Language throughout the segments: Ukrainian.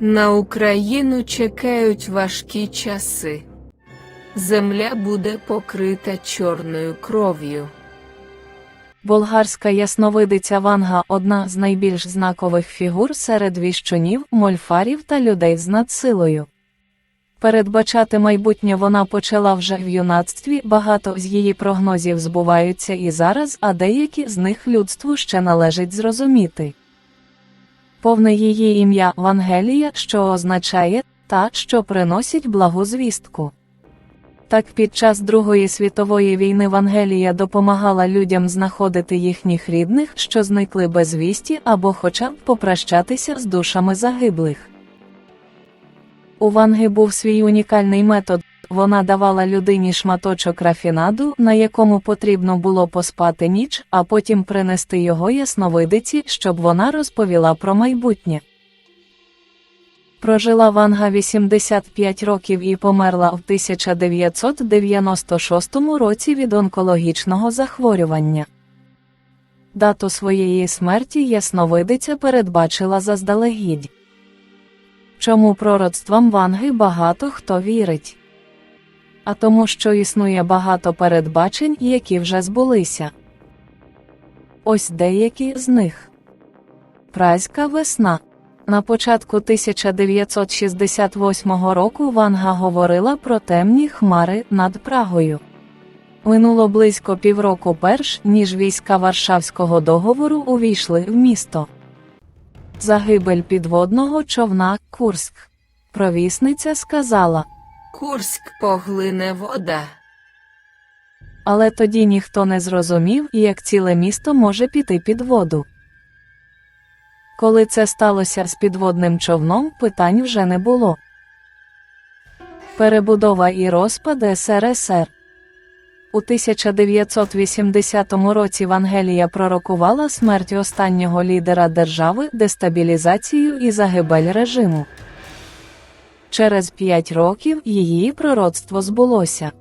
На Україну чекають важкі часи. Земля буде покрита чорною кров'ю. Болгарська ясновидиця Ванга одна з найбільш знакових фігур серед віщунів, мольфарів та людей з надсилою. Передбачати майбутнє вона почала вже в юнацтві, багато з її прогнозів збуваються і зараз, а деякі з них людству ще належить зрозуміти. Повне її ім'я Вангелія, що означає та, що приносить благу звістку. Так під час Другої світової війни Вангелія допомагала людям знаходити їхніх рідних, що зникли без вісті, або хоча б попрощатися з душами загиблих. У Ванги був свій унікальний метод. Вона давала людині шматочок рафінаду, на якому потрібно було поспати ніч, а потім принести його ясновидиці, щоб вона розповіла про майбутнє. Прожила Ванга 85 років і померла в 1996 році від онкологічного захворювання. Дату своєї смерті ясновидиця передбачила заздалегідь. Чому пророцтвам Ванги багато хто вірить? А тому, що існує багато передбачень, які вже збулися. Ось деякі з них. Празька весна. На початку 1968 року Ванга говорила про темні хмари над Прагою. Минуло близько півроку перш, ніж війська Варшавського договору увійшли в місто. Загибель підводного човна Курск. Провісниця сказала, Курськ поглине вода. але тоді ніхто не зрозумів, як ціле місто може піти під воду. Коли це сталося з підводним човном, питань вже не було. Перебудова і розпад СРСР у 1980 році Вангелія пророкувала смерть останнього лідера держави, дестабілізацію і загибель режиму. Через п'ять років її пророцтво збулося.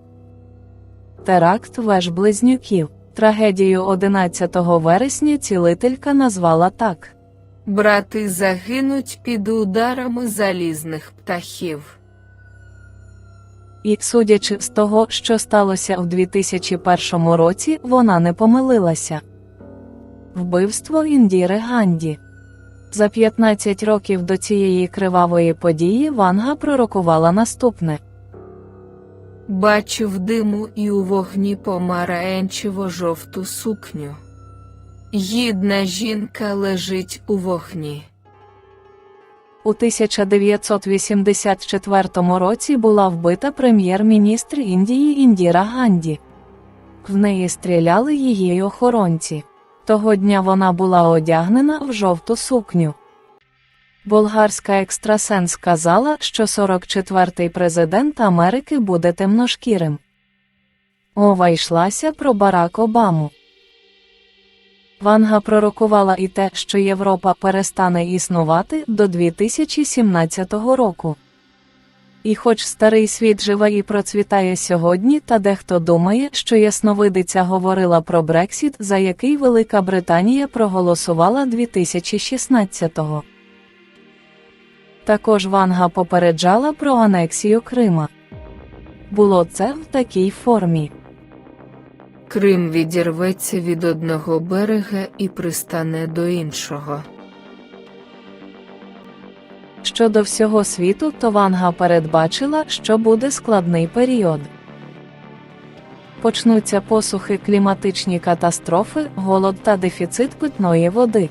Теракт веж близнюків. Трагедію 11 вересня цілителька назвала так. Брати загинуть під ударами залізних птахів. І, судячи з того, що сталося в 2001 році, вона не помилилася. Вбивство Індіри Ганді. За 15 років до цієї кривавої події Ванга пророкувала наступне. Бачу в диму і у вогні помаранчево жовту сукню. Гідна жінка лежить у вогні. У 1984 році була вбита прем'єр-міністр Індії Індіра Ганді. В неї стріляли її охоронці. Того дня вона була одягнена в жовту сукню. Болгарська екстрасенс сказала, що 44-й президент Америки буде темношкірим. Мова йшлася про Барак Обаму. Ванга пророкувала і те, що Європа перестане існувати до 2017 року. І хоч старий світ живе і процвітає сьогодні, та дехто думає, що ясновидиця говорила про Брексіт, за який Велика Британія проголосувала 2016-го. Також Ванга попереджала про анексію Крима. Було це в такій формі. Крим відірветься від одного берега і пристане до іншого. Щодо всього світу, то Ванга передбачила, що буде складний період. Почнуться посухи, кліматичні катастрофи, голод та дефіцит питної води.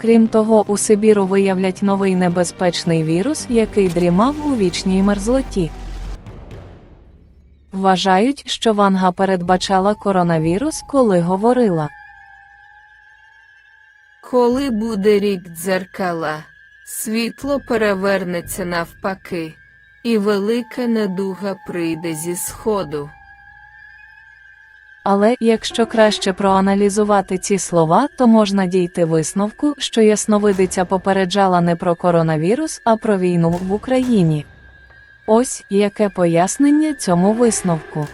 Крім того, у Сибіру виявлять новий небезпечний вірус, який дрімав у вічній мерзлоті. Вважають, що Ванга передбачала коронавірус, коли говорила. Коли буде рік дзеркала, світло перевернеться навпаки, і велика недуга прийде зі сходу. Але якщо краще проаналізувати ці слова, то можна дійти висновку, що ясновидиця попереджала не про коронавірус, а про війну в Україні. Ось яке пояснення цьому висновку.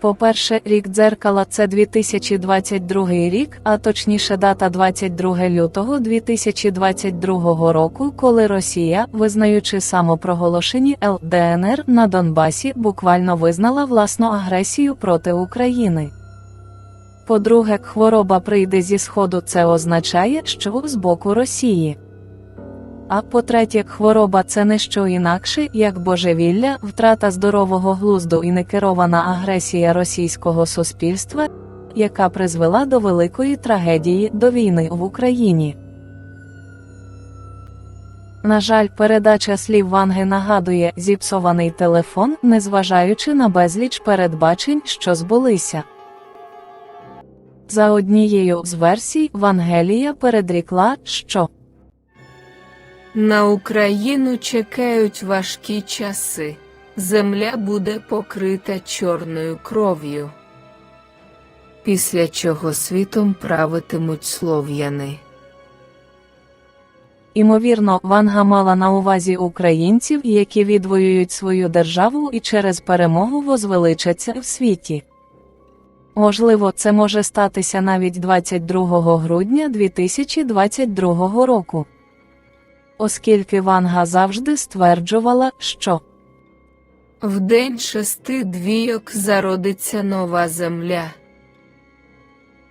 По-перше, рік дзеркала це 2022 рік, а точніше дата 22 лютого 2022 року, коли Росія, визнаючи самопроголошені ЛДНР на Донбасі, буквально визнала власну агресію проти України. По-друге, хвороба прийде зі сходу, це означає, що з боку Росії. А по-третє, хвороба це не що інакше, як божевілля, втрата здорового глузду і некерована агресія російського суспільства, яка призвела до великої трагедії до війни в Україні. На жаль, передача слів Ванги нагадує зіпсований телефон, незважаючи на безліч передбачень, що збулися. За однією з версій, Вангелія передрікла, що На Україну чекають важкі часи. Земля буде покрита чорною кров'ю. Після чого світом правитимуть слов'яни. Імовірно, Ванга мала на увазі українців, які відвоюють свою державу і через перемогу возвеличаться в світі. Можливо, це може статися навіть 22 грудня 2022 року. Оскільки Ванга завжди стверджувала, що В день шести двійок зародиться нова земля.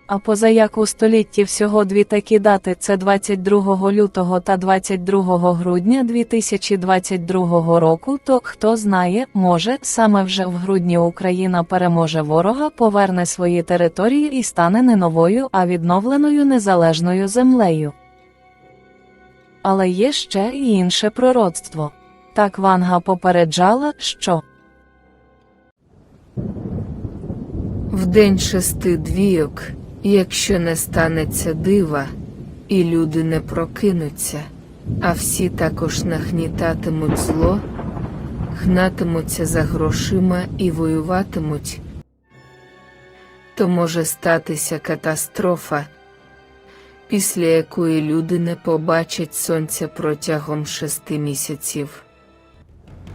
А позаяк у столітті всього дві такі дати це 22 лютого та 22 грудня 2022 року, то хто знає, може, саме вже в грудні Україна переможе ворога, поверне свої території і стане не новою, а відновленою незалежною землею. Але є ще й інше пророцтво. Так Ванга попереджала, що В день шести двійок, якщо не станеться дива, і люди не прокинуться, а всі також нагнітатимуть зло, гнатимуться за грошима і воюватимуть, то може статися катастрофа, після якої люди не побачать сонця протягом шести місяців.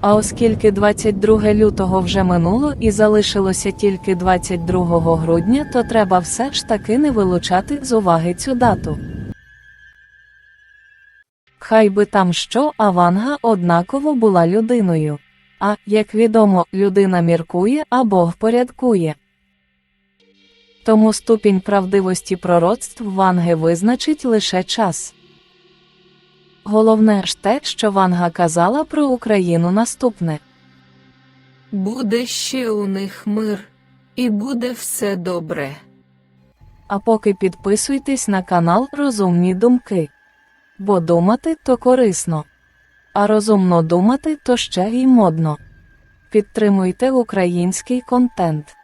А оскільки 22 лютого вже минуло і залишилося тільки 22 грудня, то треба все ж таки не вилучати з уваги цю дату. Хай би там що, а Ванга однаково була людиною. А, як відомо, людина міркує, а Бог. Тому ступінь правдивості пророцтв Ванги визначить лише час. Головне ж те, що Ванга казала про Україну наступне. Буде ще у них мир, і буде все добре. А поки підписуйтесь на канал Розумні Думки. Бо думати то корисно. А розумно думати то ще й модно. Підтримуйте український контент.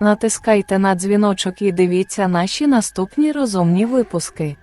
Натискайте на дзвіночок і дивіться наші наступні розумні випуски.